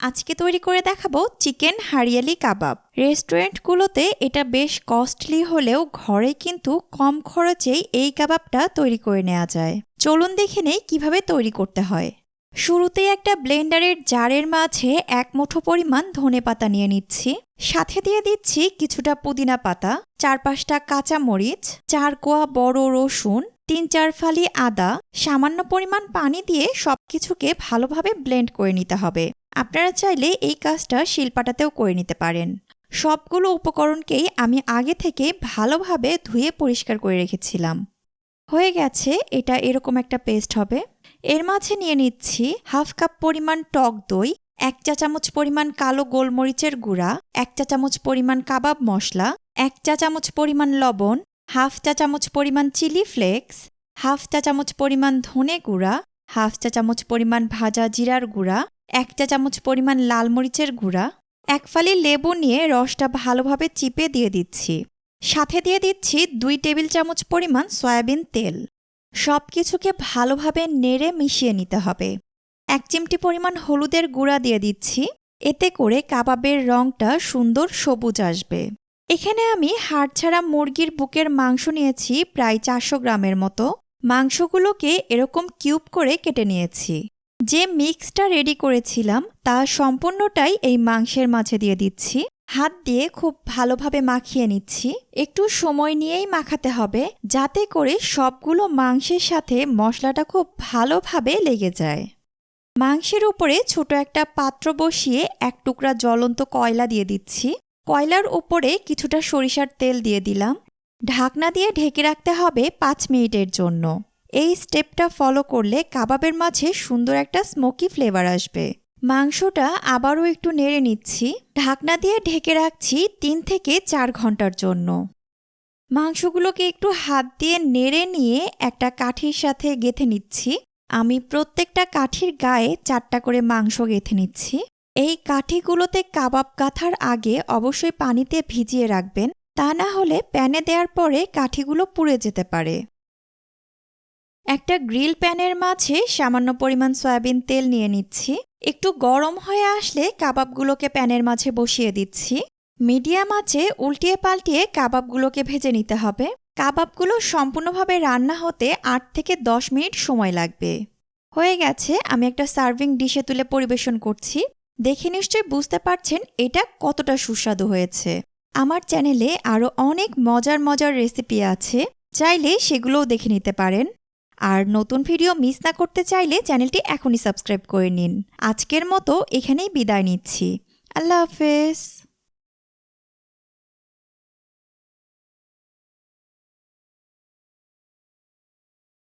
আজকে তৈরি করে দেখাবো চিকেন হারিয়ালি কাবাব। রেস্টুরেন্টগুলোতে এটা বেশ কস্টলি হলেও ঘরে কিন্তু কম খরচেই এই কাবাবটা তৈরি করে নেওয়া যায়। চলুন দেখে নেই কীভাবে তৈরি করতে হয়। শুরুতেই একটা ব্লেন্ডারের জারের মাঝে এক মুঠো পরিমাণ ধনে পাতা নিয়ে নিচ্ছি। সাথে দিয়ে দিচ্ছি কিছুটা পুদিনা পাতা, চার পাঁচটা কাঁচা মরিচ, চার কোয়া বড় রসুন, তিন চার ফালি আদা, সামান্য পরিমাণ পানি দিয়ে সবকিছুকে ভালোভাবে ব্লেন্ড করে নিতে হবে। আপনারা চাইলে এই কাজটা শিলপাটাতেও করে নিতে পারেন। সবগুলো উপকরণকেই আমি আগে থেকে ভালোভাবে ধুয়ে পরিষ্কার করে রেখেছিলাম। হয়ে গেছে, এটা এরকম একটা পেস্ট হবে। এর মাঝে নিয়ে নিচ্ছি হাফ কাপ পরিমাণ টক দই, এক চা চামচ পরিমাণ কালো গোলমরিচের গুঁড়া, এক চা চামচ পরিমাণ কাবাব মশলা, এক চা চামচ পরিমাণ লবণ, হাফ চা চামচ পরিমাণ চিলি ফ্লেক্স, হাফ চা চামচ পরিমাণ ধনে গুঁড়া, হাফ চা চামচ পরিমাণ ভাজা জিরার গুঁড়া এক চা চামচ পরিমাণ লাল মরিচের গুঁড়া, এক ফালি লেবু নিয়ে রসটা ভালোভাবে চিপে দিয়ে দিচ্ছি। সাথে দিয়ে দিচ্ছি দুই টেবিল চামচ পরিমাণ সয়াবিন তেল। সব কিছুকে ভালোভাবে নেড়ে মিশিয়ে নিতে হবে। এক চিমটি পরিমাণ হলুদের গুঁড়া দিয়ে দিচ্ছি, এতে করে কাবাবের রংটা সুন্দর সবুজ আসবে। এখানে আমি হাড় ছাড়া মুরগির বুকের মাংস নিয়েছি প্রায় চারশো গ্রামের মতো। মাংসগুলোকে এরকম কিউব করে কেটে নিয়েছি। যে মিক্সটা রেডি করেছিলাম, তা সম্পূর্ণটাই এই মাংসের মাঝে দিয়ে দিচ্ছি। হাত দিয়ে খুব ভালোভাবে মাখিয়ে নিচ্ছি। একটু সময় নিয়েই মাখাতে হবে, যাতে করে সবগুলো মাংসের সাথে মশলাটা খুব ভালোভাবে লেগে যায়। মাংসের উপরে ছোট একটা পাত্র বসিয়ে এক টুকরা জ্বলন্ত কয়লা দিয়ে দিচ্ছি। কয়লার উপরে কিছুটা সরিষার তেল দিয়ে দিলাম। ঢাকনা দিয়ে ঢেকে রাখতে হবে পাঁচ মিনিটের জন্য। এই স্টেপটা ফলো করলে কাবাবের মাঝে সুন্দর একটা স্মোকি ফ্লেভার আসবে। মাংসটা আবারও একটু নেড়ে নিচ্ছি। ঢাকনা দিয়ে ঢেকে রাখছি তিন থেকে চার ঘণ্টার জন্য। মাংসগুলোকে একটু হাত দিয়ে নেড়ে নিয়ে একটা কাঠির সাথে গেথে নিচ্ছি। আমি প্রত্যেকটা কাঠির গায়ে চারটা করে মাংস গেথে নিচ্ছি। এই কাঠিগুলোতে কাবাব গাথার আগে অবশ্যই পানিতে ভিজিয়ে রাখবেন। তা না হলে প্যানে দেওয়ার পরে কাঠিগুলো পুড়ে যেতে পারে। একটা গ্রিল প্যানের মাঝে সামান্য পরিমাণ সয়াবিন তেল নিয়ে নিচ্ছি। একটু গরম হয়ে আসলে কাবাবগুলোকে প্যানের মাঝে বসিয়ে দিচ্ছি। মিডিয়াম আঁচে উল্টিয়ে পাল্টিয়ে কাবাবগুলোকে ভেজে নিতে হবে। কাবাবগুলো সম্পূর্ণভাবে রান্না হতে আট থেকে দশ মিনিট সময় লাগবে। হয়ে গেছে, আমি একটা সার্ভিং ডিশে তুলে পরিবেশন করছি। দেখে নিশ্চয়ই বুঝতে পারছেন এটা কতটা সুস্বাদু হয়েছে। আমার চ্যানেলে আরও অনেক মজার মজার রেসিপি আছে, চাইলে সেগুলোও দেখে নিতে পারেন। আর নতুন ভিডিও মিস না করতে চাইলে চ্যানেলটি এখনই সাবস্ক্রাইব করে নিন। আজকের মতো এখানেই বিদায় নিচ্ছি। আল্লাহ হাফেজ।